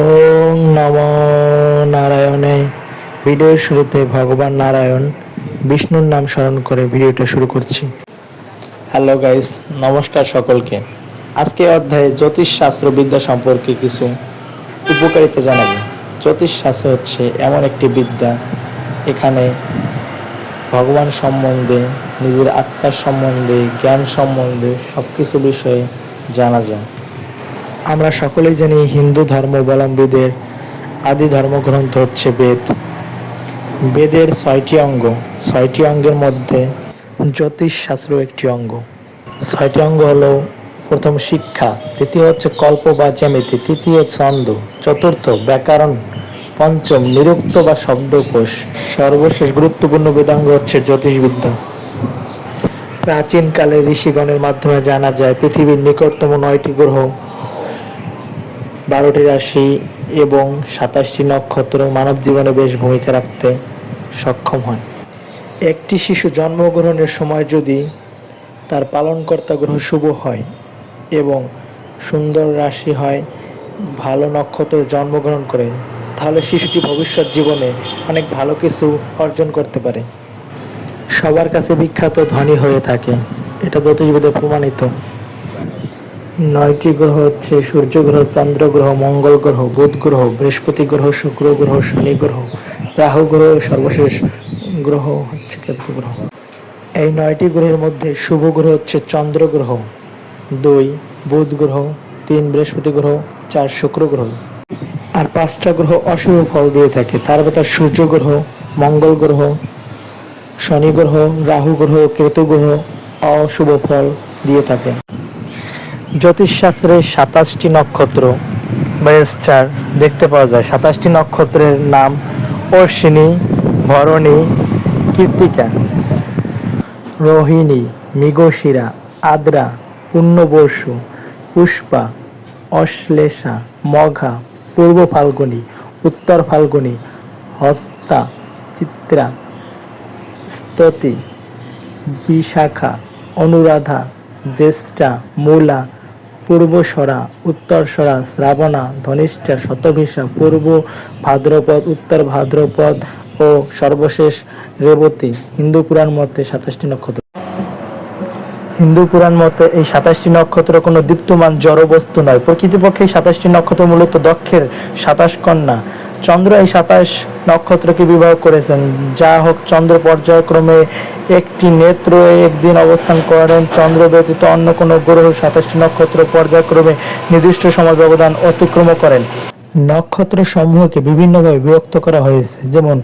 ওম নম নারায়ণে। ভিডিওর শুরুতে ভগবান নারায়ণ বিষ্ণুর নাম স্মরণ করে ভিডিওটা শুরু করছি। হ্যালো গাইস, নমস্কার সকলকে। আজকে অধ্যায়ে জ্যোতিষশাস্ত্র বিদ্যা সম্পর্কে কিছু উপকারিতা জানাব। জ্যোতিষশাস্ত্র হচ্ছে এমন একটি বিদ্যা, এখানে ভগবান সম্বন্ধে, নিজের আত্মার সম্বন্ধে, জ্ঞান সম্বন্ধে সব কিছু বিষয়ে জানা যায়। আমরা সকলেই জানি হিন্দু ধর্মাবলম্বীদের আদি ধর্মগ্রন্থ হচ্ছে বেদ। বেদের ছয়টি অঙ্গ। ছয়টি অঙ্গের মধ্যে জ্যোতিষশাস্ত্র একটি অঙ্গ। ছয়টি অঙ্গ হলো প্রথম শিক্ষা, দ্বিতীয় হচ্ছে কল্প বা জ্যামিতি, তৃতীয় ছন্দ, চতুর্থ ব্যাকরণ, পঞ্চম নিরুক্ত বা শব্দকোষ, সর্বশেষ গুরুত্বপূর্ণ বেদাঙ্গ হচ্ছে জ্যোতিষবিদ্যা। প্রাচীনকালে ঋষিগণের মাধ্যমে জানা যায় পৃথিবীর নিকটতম নয়টি গ্রহ বারোটি রাশি এবং সাতাশটি নক্ষত্র মানব জীবনে বেশ ভূমিকা রাখতে সক্ষম হয়। একটি শিশু জন্মগ্রহণের সময় যদি তার পালনকর্তা গ্রহ শুভ হয় এবং সুন্দর রাশি হয়, ভালো নক্ষত্র জন্মগ্রহণ করে, তাহলে শিশুটি ভবিষ্যৎ জীবনে অনেক ভালো কিছু অর্জন করতে পারে। সবার কাছে বিখ্যাত ধনী হয়ে থাকে। এটা জ্যোতিষবিদে প্রমাণিত। নয়টি গ্রহ হচ্ছে সূর্য গ্রহ, চন্দ্র গ্রহ, মঙ্গল গ্রহ, বুধ গ্রহ, বৃহস্পতি গ্রহ, শুক্র গ্রহ, শনি গ্রহ, রাহু গ্রহ, সর্বশেষ গ্রহ হচ্ছে কেতু গ্রহ। এই নয়টি গ্রহের মধ্যে শুভ গ্রহ হচ্ছে চন্দ্র গ্রহ, দুই বুধ গ্রহ, তিন বৃহস্পতি গ্রহ, চার শুক্র গ্রহ। আর পাঁচটা গ্রহ অশুভ ফল দিয়ে থাকে। তার ভেতর সূর্য গ্রহ, মঙ্গল গ্রহ, শনি গ্রহ, রাহু গ্রহ, কেতু গ্রহ অশুভ ফল দিয়ে থাকে। জ্যোতিষশাস্ত্রে সাতাশটি নক্ষত্র বা দেখতে পাওয়া যায়। সাতাশটি নক্ষত্রের নাম অশ্বিনী, ভরণী, কীর্তিকা, রোহিণী, মৃগশিরা, আদ্রা পুণ্যবসু পুষ্পা, অশ্লেষা, মঘা, পূর্ব ফাল্গুনী, উত্তর ফাল্গুনী, হত্যা, চিত্রা, স্তুতি, বিশাখা, অনুরাধা, জ্যেষ্ঠা, মূলা পূর্বসরা, উত্তরসরা, শ্রাবণা ধনিষ্ঠা শতভিষা পূর্ব ভাদ্রপদ, উত্তর ভাদ্রপদ ও সর্বশেষ রেবতী, হিন্দু পুরাণ মতে সাতাশটি নক্ষত্র। হিন্দু পুরাণ মতে এই সাতাশটি নক্ষত্র কোনো দীপ্তমান জড় বস্তু নয়। প্রকৃতপক্ষে এই সাতাশটি নক্ষত্র মূলত দক্ষের সাতাশ কন্যা। চন্দ্র এই সাতাশ নক্ষত্রকে বিবাহ করেছেন। যা হোক, চন্দ্র পর্যায়ক্রমে একটি নেত্র একদিন অবস্থান করেন। চন্দ্র ব্যতীত অন্য কোনো গ্রহ সাতাশটি নক্ষত্র পর্যায়ক্রমে নির্দিষ্ট সময় ব্যবধান অতিক্রম করেন। নক্ষত্র সমূহকে বিভিন্নভাবে বিভক্ত করা হয়েছে। যেমন,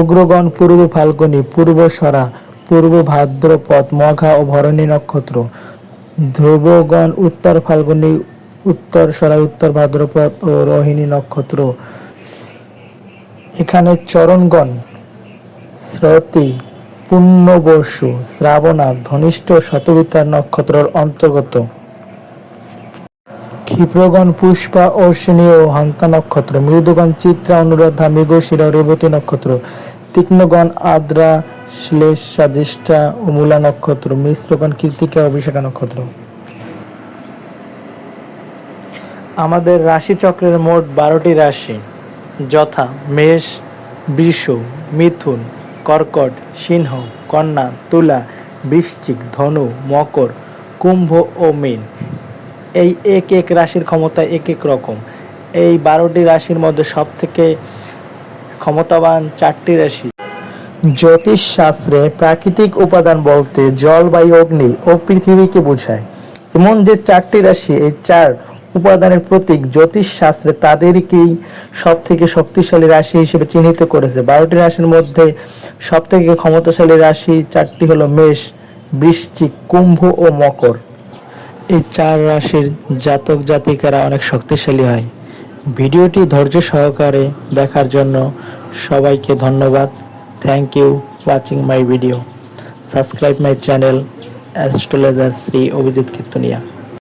উগ্রগণ, পূর্ব ফাল্গুনী, পূর্ব সরা, পূর্ব ভাদ্রপদ, মঘা ও ভরণী নক্ষত্র। ধ্রুবগণ, উত্তর ফাল্গুনী, উত্তর সরা, উত্তর ভাদ্রপদ ও রোহিণী নক্ষত্র। এখানে চরণগণ শ্রতি পুণ্যবসু শ্রাবণা ধনিষ্ঠ শতবিতার নক্ষত্রের অন্তর্গত। ক্ষিপ্রগণ, পুষ্পা অর্শিনী ও হান্তা নক্ষত্র, মৃদুগণ, চিত্রা, অনুরাধা, মৃগশিরা, রেবতী নক্ষত্র, তীক্ষ্ণগণ, আদ্রা শ্লেষা জ্যেষ্ঠা ও মূলা নক্ষত্র, মিশ্রগণ, কীর্তিকা বিশাখা নক্ষত্র। আমাদের রাশিচক্রের মোট বারোটি রাশি। যথা মেষ, বৃষ, মিথুন, কর্কট, সিংহ, কন্যা, তুলা, বৃশ্চিক, ধনু, মকর, কুম্ভ ও মীন। এই এক এক রাশির ক্ষমতা এক এক রকম। এই বারোটি রাশির মধ্যে সব থেকে ক্ষমতাবান চারটি রাশি। জ্যোতিষ শাস্ত্রে প্রাকৃতিক উপাদান বলতে জল, বায়ু, অগ্নি ও পৃথিবীকে বোঝায়। এমন যে চারটি রাশি, এই চার উপাদানের প্রতীক জ্যোতিষ শাস্ত্রে তাদেরকেই সব থেকে শক্তিশালী রাশি হিসেবে চিহ্নিত করেছে। বারোটি রাশির মধ্যে সব থেকে ক্ষমতাশালী রাশি চারটি হলো মেষ, বৃশ্চিক, কুম্ভ ও মকর। এই চার রাশির জাতক জাতিকারা অনেক শক্তিশালী হয়। ভিডিওটি ধৈর্য সহকারে দেখার জন্য সবাইকে ধন্যবাদ। Thank you watching my video subscribe my channel astrologer Shri Abhijit Kirtania